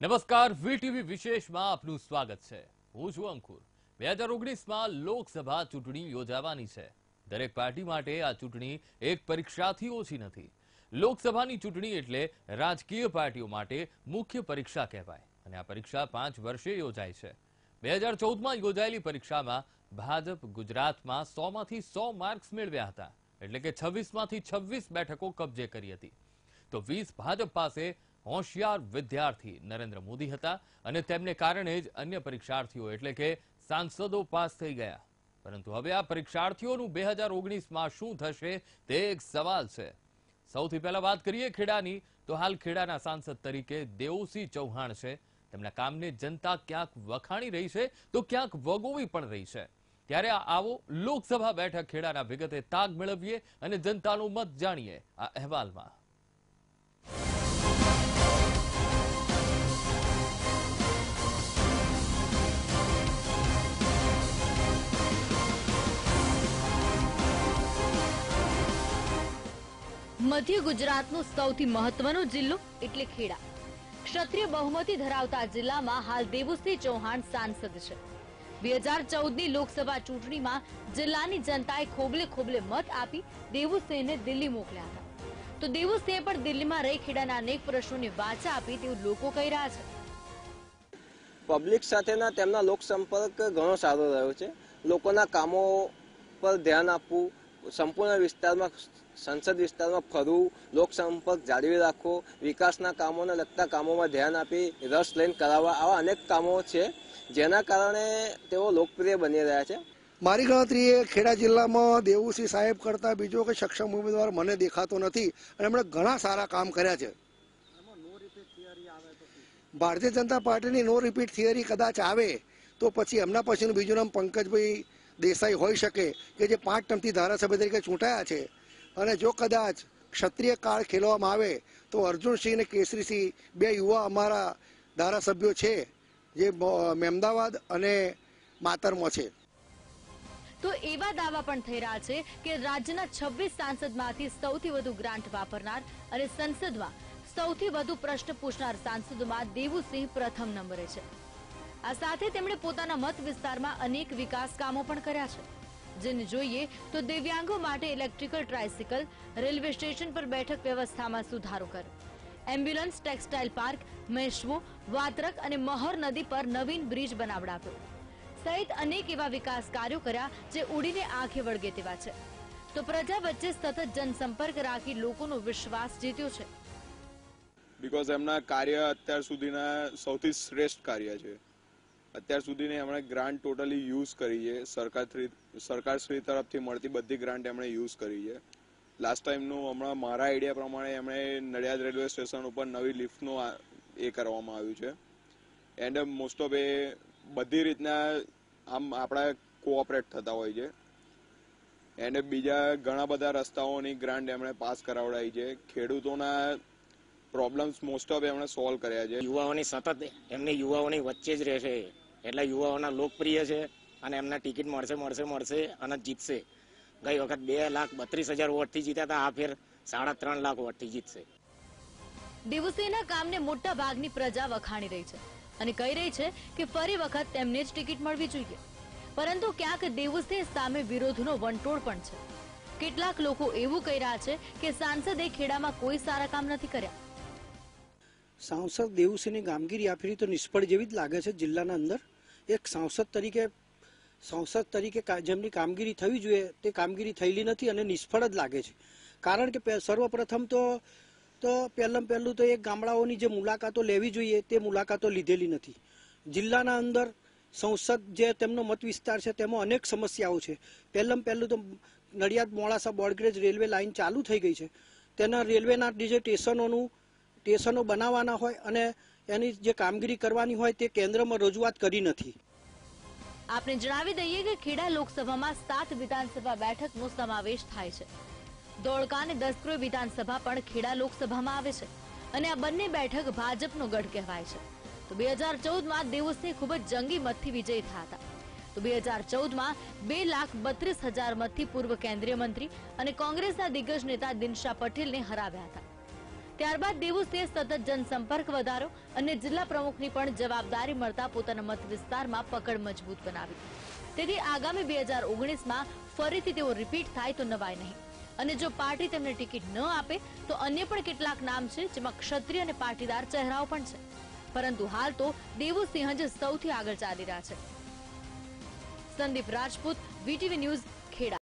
નમસ્કાર વીટીવી વિશેષમાં આપનું સ્વાગત છે. હું છું અંકુર. બે હજાર ઓગણીસમાં લોકસભા ચૂંટણી યોજાવાની છે. દરેક પાર્ટી માટે આ ચૂંટણી એક પરીક્ષાથી ઓછી નથી. લોકસભાની ચૂંટણી એટલે રાજકીય પાર્ટીઓ માટે મુખ્ય પરીક્ષા કહેવાય અને આ પરીક્ષા પાંચ વર્ષે યોજાય છે. બે હજાર ચૌદમાં યોજાયેલી પરીક્ષામાં ભાજપ ગુજરાતમાં સોમાંથી સો માર્ક્સ મેળવ્યા હતા. એટલે કે છવ્વીસમાંથી છવ્વીસ બેઠકો કબજે કરી હતી. તો વીસ ભાજપ પાસે હોશિયાર વિદ્યાર્થી નરેન્દ્ર મોદી હતા અને તેમને કારણે જ અન્ય પરીક્ષાર્થીઓ એટલે કે સાંસદો પાસ થઈ ગયા. પરંતુ હવે આ પરીક્ષાર્થીઓનું બે હજાર ઓગણીસમાં શું થશે તે એક સવાલ છે. સૌથી પહેલા વાત કરીએ ખેડાની, તો હાલ ખેડાના સાંસદ તરીકે દેવસિંહ ચૌહાણ છે. તેમના કામને જનતા ક્યાંક વખાણી રહી છે, તો ક્યાંક વગોવી પણ રહી છે. ત્યારે આવો લોકસભા બેઠક ખેડાના વિગતે તાગ મેળવીએ અને જનતાનો મત જાણીએ આ અહેવાલમાં. મધ્ય ગુજરાતનો સૌથી મહત્વનો જિલ્લો એટલે ખેડા. ક્ષત્રિય બહુમતી ધરાવતા જિલ્લામાં હાલ દેવુસિંહ ચૌહાણ સાંસદ છે. બે હજાર ચૌદની લોકસભા ચૂંટણીમાં જિલ્લાની જનતાએ ખોબલે ખોબલે મત આપી દેવુસિંહને દિલ્હી મોકલ્યા હતા. તો દેવુસિંહે પણ દિલ્હીમાં રહી ખેડાના અનેક પ્રશ્નોની વાચા આપી તેવું લોકો કહી રહ્યા છે. પબ્લિક સાથેના તેમના લોકસંપર્ક ઘણો સારો રહ્યો છે. લોકોના કામો પર ધ્યાન આપવું, સંપૂર્ણ વિસ્તારમાં સંસદ વિસ્તારમાં ફરવું લોકસંપર્ક જાળવી રાખવો વિકાસના કામોને લગતા કામોમાં ધ્યાન આપી, રસ લઈને કરાવવા આવા અનેક કામો છે, જેના કારણે તેઓ લોકપ્રિય બની રહ્યા છે. મારી ગણતરીએ ખેડા જિલ્લામાં દેવુસિંહ સાહેબ કરતાં બીજો કોઈ સક્ષમ ઉમેદવાર મને દેખાતો નથી અને એમણે ઘણા સારા કામ કર્યા છે. ભારતીય જનતા પાર્ટીની નો રિપીટ થિયરી કદાચ આવે તો પછી એમના પછીનું બીજું નામ પંકજભાઈ દેસાઈ હોઈ શકે કે જે પાંચ ટર્મથી ધારાસભ્ય તરીકે ચૂંટાયા છે. અને જો કદાચ ક્ષત્રિય કાળ ખેલવામાં આવે, તો અર્જુનસિંહ અને કેસરીસિંહ બે યુવા અમારા ધારાસભ્યો છે, જે મહેમદાવાદ અને માતરમાં છે. તો એવા દાવા પણ થઈ રહ્યા છે કે રાજ્યના છવ્વીસ સાંસદમાંથી સૌથી વધુ ગ્રાન્ટ વાપરનાર અને સંસદમાં સૌથી વધુ પ્રશ્ન પૂછનાર સાંસદોમાં દેવુસિંહ પ્રથમ નંબરે છે. આ સાથે તેમણે પોતાના મત વિસ્તારમાં અનેક વિકાસ કામો પણ કર્યા છે. જેને જોઈએ તો દિવ્યાંગો માટે ઇલેક્ટ્રિકલ ટ્રાયસિકલ રેલવે સ્ટેશન પર બેઠક વ્યવસ્થામાં સુધારો કર્યો ambulance, textile park, Meshvo, Vatrak અને મહોર નદી પર નવીન બ્રિજ બનાવડાવ્યો. સહિત અનેક એવા વિકાસ કાર્યો કર્યા જે ઉડીને આંખે વળગે તેવા છે. તો પ્રજા વચ્ચે સતત જનસંપર્ક રાખી લોકોનો વિશ્વાસ જીત્યો છે. બીકોઝ એમના કાર્ય અત્યાર સુધીના સૌથી શ્રેષ્ઠ કાર્ય છે. અત્યાર સુધીની એમણે ગ્રાન્ટ ટોટલી યુઝ કરી છે. સરકાર સરકારશ્રી તરફથી મળતી બધી ગ્રાન્ટ એમણે યુઝ કરી છે. લાસ્ટ ટાઈમનું હમણાં મારા આઈડિયા પ્રમાણે એમણે નડિયાદ રેલવે સ્ટેશન ઉપર નવી લિફ્ટનું એ કરવામાં આવ્યું છે. એન્ડ મોસ્ટ ઓફ એ બધી રીતના આમ આપણા કોઓપરેટ થતા હોય છે. એન્ડ બીજા ઘણા બધા રસ્તાઓની ગ્રાન્ટ એમણે પાસ કરાવડાવી છે. ખેડૂતોના પ્રોબ્લેમ્સ મોસ્ટ ઓફ એમણે સોલ્વ કર્યા છે. યુવાઓની સતત એમની યુવાઓની વચ્ચે જ રહેશે. એટલે યુવાઓના લોકપ્રિય છે અને એમને ટિકિટ મળશે મળશે મળશે અને જીતશે. ગઈ વખત બે લાખ બત્રીસ હજાર વોટથી જીત્યા હતા, આ ફેર સાડા ત્રણ લાખ વોટથી જીતશે. દેવુસિંહના કામને મોટા ભાગની પ્રજા વખાણી રહી છે અને કહી રહી છે કે ફરી વખત તેમને જ ટિકિટ મળવી જોઈએ. પરંતુ ક્યાંક દેવુસિંહ સામે વિરોધનો વંટોળ પણ છે. કેટલાક લોકો એવું કહી રહ્યા છે કે સાંસદે ખેડામાં કોઈ સારા કામ નથી કર્યા. સાંસદ દેવુસિંહની કામગીરી આ ફેરી તો નિષ્ફળ જેવી જ લાગે છે જિલ્લાના અંદર. એક સાંસદ તરીકે સાંસદ તરીકે જેમની કામગીરી થવી જોઈએ, તે કામગીરી થયેલી નથી અને નિષ્ફળ જ લાગે છે. કારણ કે સર્વપ્રથમ તો તો પહેલાં પહેલું તો એક ગામડાઓની જે મુલાકાતો લેવી જોઈએ, તે મુલાકાતો લીધેલી નથી. જિલ્લાના અંદર સંસદ જે તેમનો મત વિસ્તાર છે, તેમાં અનેક સમસ્યાઓ છે. પહેલાં પહેલું તો Nadiad Modasa broad gauge railway line ચાલુ થઈ ગઈ છે. તેના રેલવેના જે સ્ટેશનોનું સ્ટેશનો બનાવવાના હોય અને એની જે કામગીરી કરવાની હોય તે કેન્દ્રમાં રજૂઆત કરી નથી. આપને જણાવી દઈએ કે ખેડા લોકસભામાં સાત વિધાનસભા બેઠકનો સમાવેશ થાય છે. ધોળકા અને દસક્રોય વિધાનસભા પણ ખેડા લોકસભામાં આવે છે અને આ બંને બેઠક ભાજપનો ગઢ કહેવાય છે. તો બે હજાર ચૌદમાં દેવુસિંહ ખૂબ જ જંગી મતથી વિજયી થયા હતા. તો બે હજાર ચૌદમાં બે લાખ બત્રીસ હજાર મતથી પૂર્વ કેન્દ્રીય મંત્રી અને કોંગ્રેસના દિગ્ગજ નેતા દિનશા પટેલને હરાવ્યા હતા. ત્યારબાદ દેવુસિંહે સતત જનસંપર્ક વધારો અને જિલ્લા પ્રમુખની પણ જવાબદારી મળતા પોતાના મત વિસ્તારમાં પકડ મજબૂત બનાવી. તેથી આગામી બે હજાર ઓગણીસમાં ફરીથી તેઓ રિપીટ થાય તો નવાય નહીં. અને જો પાર્ટી તેમને ટિકિટ ન આપે, તો અન્ય પણ કેટલાક નામ છે જેમાં ક્ષત્રિય અને પાટીદાર ચહેરાઓ પણ છે. પરંતુ હાલ તો દેવુસિંહ જ સૌથી આગળ ચાલી રહ્યા છે. Sandeep Rajput, VTV news, Kheda.